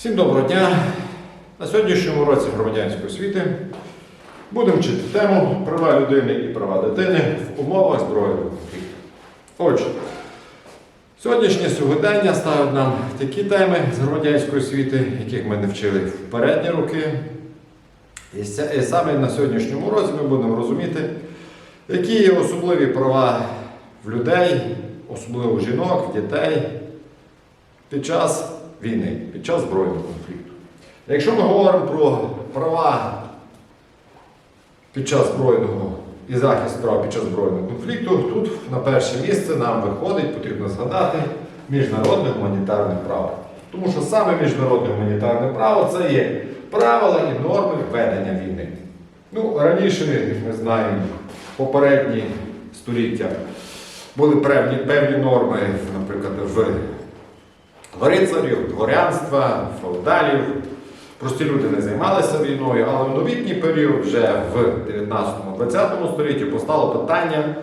Всім доброго дня! На сьогоднішньому році громадянської освіти будемо вчити тему права людини і права дитини в умовах збройного конфлікту. Отже, сьогоднішнє сьогодення ставить нам такі теми з громадянської освіти, яких ми не вчили в передні роки. І саме на сьогоднішньому році ми будемо розуміти, які є особливі права в людей, особливо жінок, дітей під час війни, під час збройного конфлікту. Якщо ми говоримо про права під час збройного і захист прав під час збройного конфлікту, тут на перше місце нам виходить, потрібно згадати міжнародне гуманітарне право. Тому що саме міжнародне гуманітарне право це є правила і норми ведення війни. Ну, раніше, як ми знаємо, попередні століття були певні, певні норми, наприклад, в рицарів, дворянства, феодалів. Прості люди не займалися війною, але в новітній період, вже в 19-20 столітті, постало питання,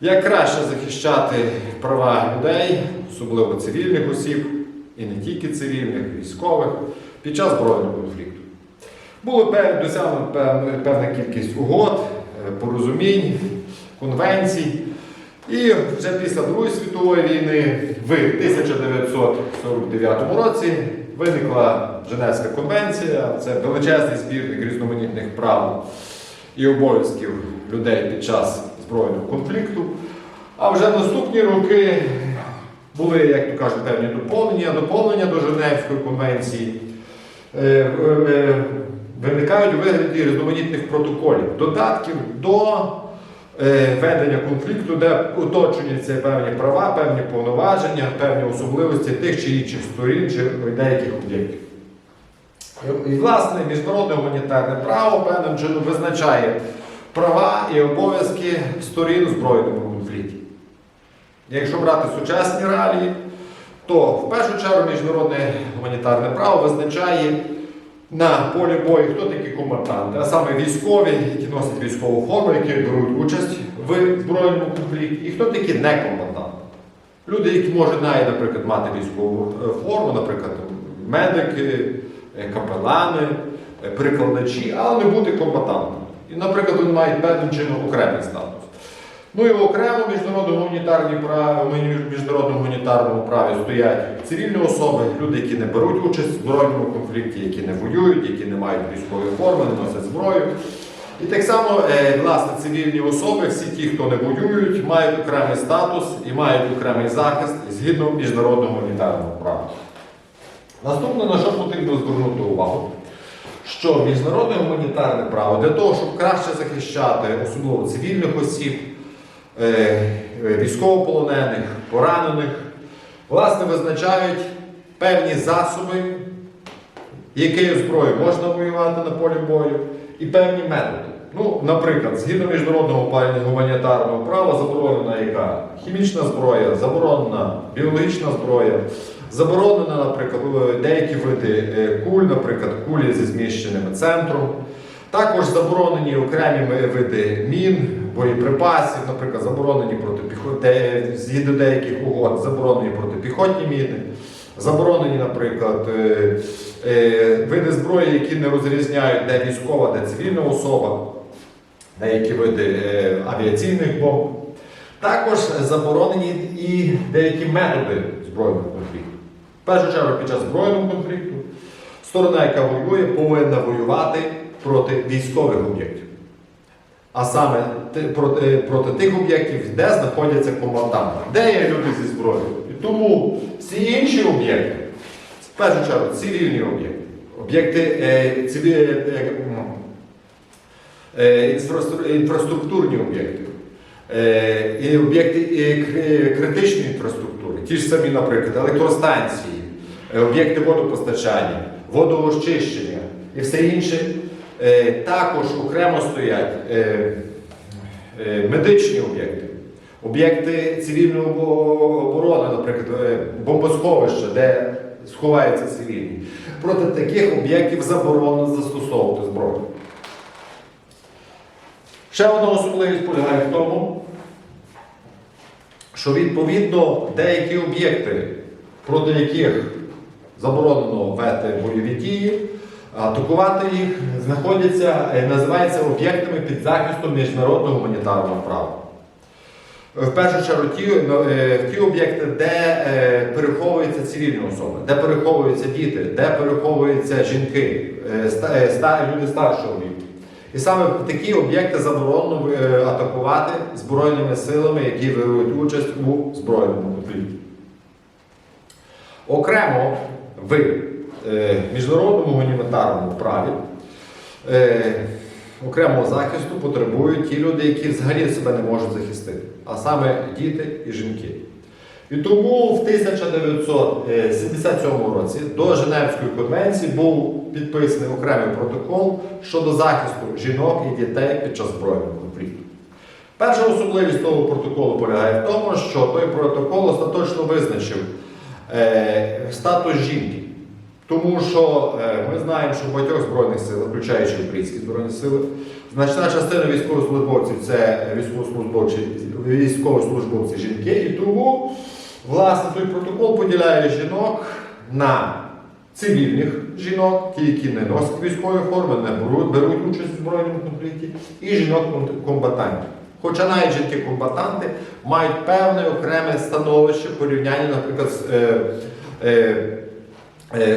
як краще захищати права людей, особливо цивільних осіб, і не тільки цивільних, військових, під час збройного конфлікту. Було досягнуто певна, певна кількість угод, е, порозумінь, конвенцій. І вже після Другої світової війни в 1949 році виникла Женевська конвенція. Це величезний збірник різноманітних прав і обов'язків людей під час збройного конфлікту. А вже наступні роки були, як то кажуть, певні доповнення, доповнення до Женевської конвенції. Е, е, Виникають у вигляді різноманітних протоколів, додатків до ведення конфлікту, де уточнюються певні права, певні повноваження, певні особливості тих чи інших сторін чи деяких об'єктів. І, власне, міжнародне гуманітарне право певним чином визначає права і обов'язки сторін у збройному конфлікті. Якщо брати сучасні реалії, то в першу чергу міжнародне гуманітарне право визначає на полі бою, хто такі комбатанти, а саме військові, які носять військову форму, які беруть участь в збройному конфлікті, і хто такі некомбатанти. Люди, які можуть навіть, наприклад, мати військову е, форму, наприклад, медики, е, капелани, е, прикладачі, але не бути комбатантами. І, наприклад, вони мають певним чином окремий статус. Ну і окремо міжнародному гуманітарній праві, міжнародному гуманітарному праві стоять цивільні особи, люди, які не беруть участь в збройному конфлікті, які не воюють, які не мають військової форми, не носять зброю. І так само, е, власне, цивільні особи, всі ті, хто не воюють, мають окремий статус і мають окремий захист згідно міжнародного гуманітарного права. Наступне, на що потрібно звернути увагу, що міжнародне гуманітарне право для того, щоб краще захищати особливо цивільних осіб, військовополонених, поранених, власне, визначають певні засоби, якою зброєю можна воювати на полі бою, і певні методи. Ну, наприклад, згідно міжнародного гуманітарного права заборонена яка хімічна зброя, заборонена біологічна зброя, заборонена, наприклад, е, деякі види е, куль, наприклад, кулі зі зміщеним центром. Також заборонені окремі види мін, боєприпасів, наприклад, заборонені протипіхоти, згідно деяких угод, заборонені протипіхотні міни, заборонені, наприклад, е, е, види зброї, які не розрізняють, де військова, де цивільна особа, деякі види е, авіаційних бомб. Також заборонені і деякі методи збройного конфлікту. В першу чергу, під час збройного конфлікту сторона, яка воює, повинна воювати проти військових об'єктів. А саме проти, проти тих об'єктів, де знаходяться комбатанти, де є люди зі зброєю. І тому всі інші об'єкти, в першу чергу, цивільні об'єкти, об'єкти е, циві- е, е, інфраструктурні об'єкти, е, і об'єкти е, критичної інфраструктури, ті ж самі, наприклад, електростанції, е, об'єкти водопостачання, водоочищення і все інше, також окремо стоять е, е, медичні об'єкти. Об'єкти цивільної оборони, наприклад, е, бомбосховища, де сховаються цивільні. Проти таких об'єктів заборонено застосовувати зброю. Ще одна особливість полягає в тому, що відповідно деякі об'єкти, проти яких заборонено вести бойові дії, атакувати їх, знаходяться, е, називаються об'єктами під захистом міжнародного гуманітарного права. В першу чергу ті, е, ті об'єкти, де е, переховуються цивільні особи, де переховуються діти, де переховуються жінки, люди старшого віку. І саме такі об'єкти заборонено атакувати збройними силами, які беруть участь у збройному конфлікті. Окремо в е, міжнародному гуманітарному праві е, окремого захисту потребують ті люди, які взагалі себе не можуть захистити, а саме діти і жінки. І тому в 1977 році до Женевської конвенції був підписаний окремий протокол щодо захисту жінок і дітей під час збройного конфлікту. Перша особливість того протоколу полягає в тому, що той протокол остаточно визначив е, статус жінки. Тому що е, ми знаємо, що в багатьох збройних силах, включаючи українські збройні сили, значна частина військовослужбовців це військовослужбовці, військовослужбовці жінки, і тому власне той протокол поділяє жінок на цивільних жінок, ті, які не носять військової форми, не беруть, участь у збройному конфлікті, і жінок-комбатантів. Хоча навіть жінки-комбатанти мають певне окреме становище в порівнянні, наприклад, з е, е,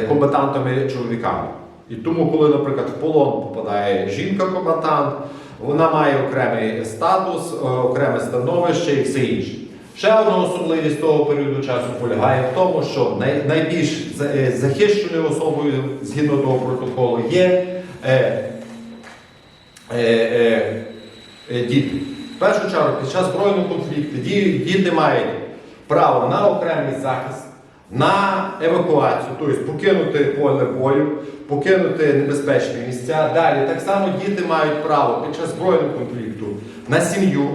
комбатантами чоловіками. І тому, коли, наприклад, в полон попадає жінка-комбатант, вона має окремий статус, е, окреме становище і все інше. Ще одна особливість того періоду часу полягає в тому, що найбільш е, захищеною особою згідно того протоколу є е, е, е, е, діти. В першу чергу, під час збройного конфлікту діти мають право на окремий захист, на евакуацію, тобто покинути поле бою, покинути небезпечні місця. Далі так само діти мають право під час збройного конфлікту на сім'ю.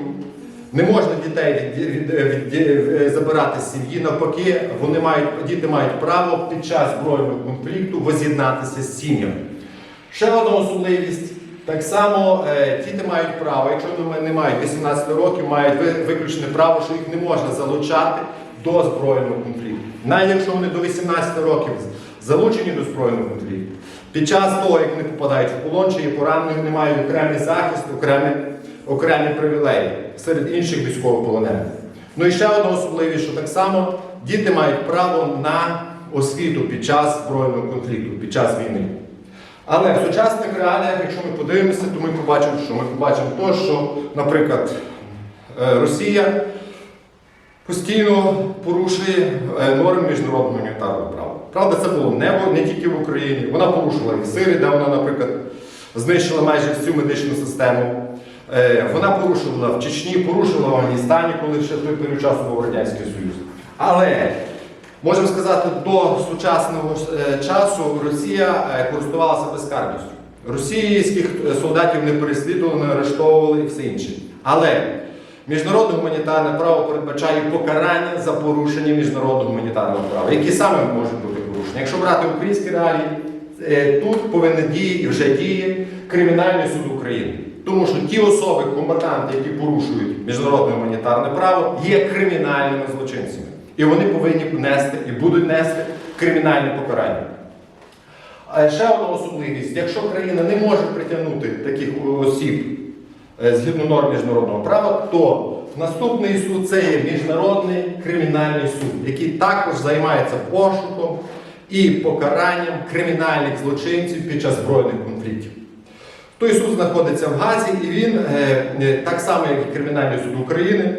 Не можна дітей від, від, від, від- забирати з сім'ї. Навпаки, вони мають, діти мають право під час збройного конфлікту воз'єднатися з сім'ями. Ще одна особливість. Так само е, діти мають право, якщо вони не мають 18 років, мають ви- виключне право, що їх не можна залучати до збройного конфлікту. Навіть якщо вони до 18 років залучені до збройного конфлікту, під час того, як вони попадають в полон чи є поранені, вони мають окремий захист, окремі, окремі привілеї серед інших військовополонених. Ну і ще одна особливість, що так само діти мають право на освіту під час збройного конфлікту, під час війни. Але в сучасних реаліях, якщо ми подивимося, то ми побачимо, що ми побачимо те, що, наприклад, е, Росія постійно порушує е, норми міжнародного гуманітарного права. Правда, це було не, не тільки в Україні. Вона порушила і в Сирії, де вона, наприклад, знищила майже всю медичну систему. Е, Вона порушила в Чечні, порушила в Афганістані, коли ще той період часу був Радянський Союз. Але можемо сказати, до сучасного е, часу Росія користувалася безкарністю. Російських солдатів не переслідували, не арештовували і все інше. Але міжнародне гуманітарне право передбачає покарання за порушення міжнародного гуманітарного права, які саме можуть бути порушені. Якщо брати українські реалії, е, тут повинен діє і вже діє Кримінальний суд України. Тому що ті особи, комбатанти, які порушують міжнародне гуманітарне право, є кримінальними злочинцями. І вони повинні нести і будуть нести кримінальне покарання. А ще одна особливість: якщо країна не може притягнути таких осіб згідно норм міжнародного права, то наступний суд це є міжнародний кримінальний суд, який також займається пошуком і покаранням кримінальних злочинців під час збройних конфліктів. Той суд знаходиться в Газі, і він, е, е, так само як і Кримінальний суд України,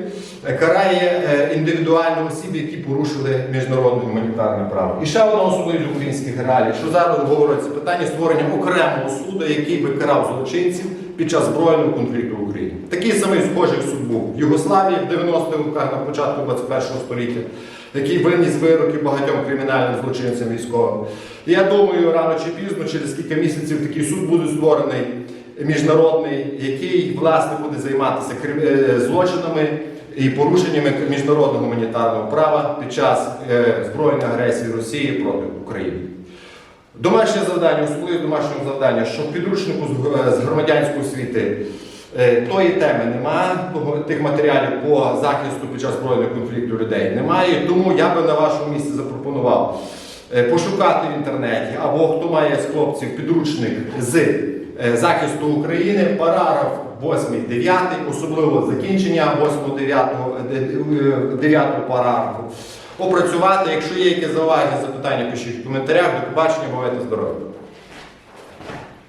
е, карає е, індивідуально осіб, які порушили міжнародне гуманітарне право. І ще одна особливість українських реалій, що зараз говориться питання створення окремого суду, який би карав злочинців під час збройного конфлікту в Україні. Такий самий схожий суд був в Югославії в 90-х роках, на початку 21-го століття, який виніс вироки багатьом кримінальним злочинцям військовим. І я думаю, рано чи пізно, через кілька місяців, такий суд буде створений міжнародний, який власне буде займатися е, злочинами і порушеннями міжнародного гуманітарного права під час е, збройної агресії Росії проти України. Домашнє завдання, особливе домашнє завдання, що в підручнику з- з громадянської освіти е, тої теми немає, тих матеріалів по захисту під час збройного конфлікту людей немає. Тому я би на вашому місці запропонував е, пошукати в інтернеті, або хто має з хлопців підручник з е, захисту України, параграф 8, 9, особливо закінчення 8, 9, 9 параграфу. Опрацювати, якщо є якісь зауваження, запитання, пишіть в коментарях. До побачення, бувайте здорові!